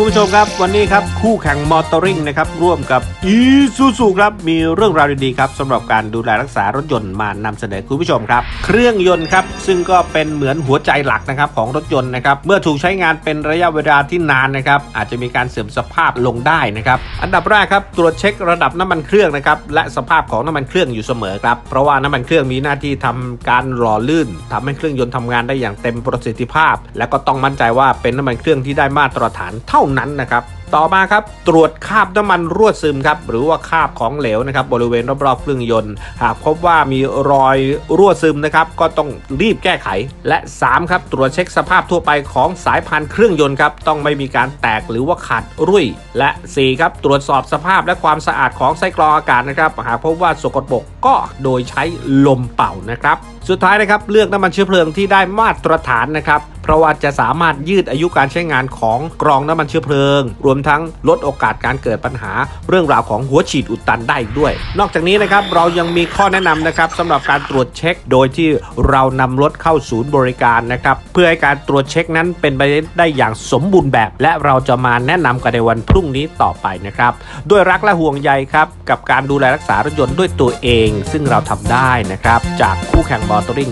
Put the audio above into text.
คุณผู้ชมครับ วันนี้ครับ คู่แข่งมอเตอร์ริงนะครับ ร่วมกับอีซูซูครับ มีเรื่องราวดีๆครับสำหรับการดูแลรักษารถยนต์มานำเสนอคุณผู้ชมครับ เครื่องยนต์ครับ ซึ่งก็เป็นเหมือนหัวใจหลักนะครับของรถยนต์นะครับ เมื่อถูกใช้งานเป็นระยะเวลาที่นานนะครับ อาจจะมีการเสื่อมสภาพลงได้นะครับ อันดับแรกครับ ตรวจเช็คระดับน้ำมันเครื่องนะครับ และสภาพของน้ำมันเครื่องอยู่เสมอครับ เพราะว่าน้ำมันเครื่องมีหน้าที่ทำการหล่อลื่นทำให้เครื่องยนต์ทำงานได้อย่างเต็มประสิทธิภาพ และก็ต้องมั่นใจว่าเป็นน้ำมันเครื่องที่ได้มาตรฐานเท่านั้นนะครับ ต่อมาครับตรวจคราบน้ำมันรั่วซึมครับหรือว่าคราบของเหลวนะครับบริเวณรอบๆเครื่องยนต์ หากพบว่ามีรอยรั่วซึมนะครับก็ต้องรีบแก้ไข และ3ครับตรวจเช็คสภาพทั่วไปของสายพานเครื่องยนต์ครับต้องไม่มีการแตกหรือว่าขาดรุ่ย และ4ครับตรวจสอบสภาพและความสะอาดของไส้กรองอากาศนะครับหากพบว่าสกปรกก็โดยใช้ลมเป่านะครับสุดท้ายนะครับเลือกน้ำมันเชื้อเพลิงที่ได้มาตรฐานนะครับเพราะว่าจะสามารถยืดอายุการใช้งานของกรองน้ำมันเชื้อเพลิง รวมมทั้งลดโอกาสการเกิดปัญหาเรื่องราวของหัวฉีดอุดตันได้อีกด้วย นอกจากนี้นะครับเรายังมีข้อแนะนำนะครับสำหรับการตรวจเช็ค โดยที่เรานำรถเข้าศูนย์บริการนะครับเพื่อให้การตรวจเช็คนั้นเป็นไปได้อย่างสมบูรณ์แบบ และเราจะมาแนะนำกันในวันพรุ่งนี้ต่อไปนะครับด้วยรักและห่วงใยครับกับการดูแลรักษารถยนต์ด้วยตัวเอง ซึ่งเราทำได้นะครับจากคู่แข่งมอเตอร์ริง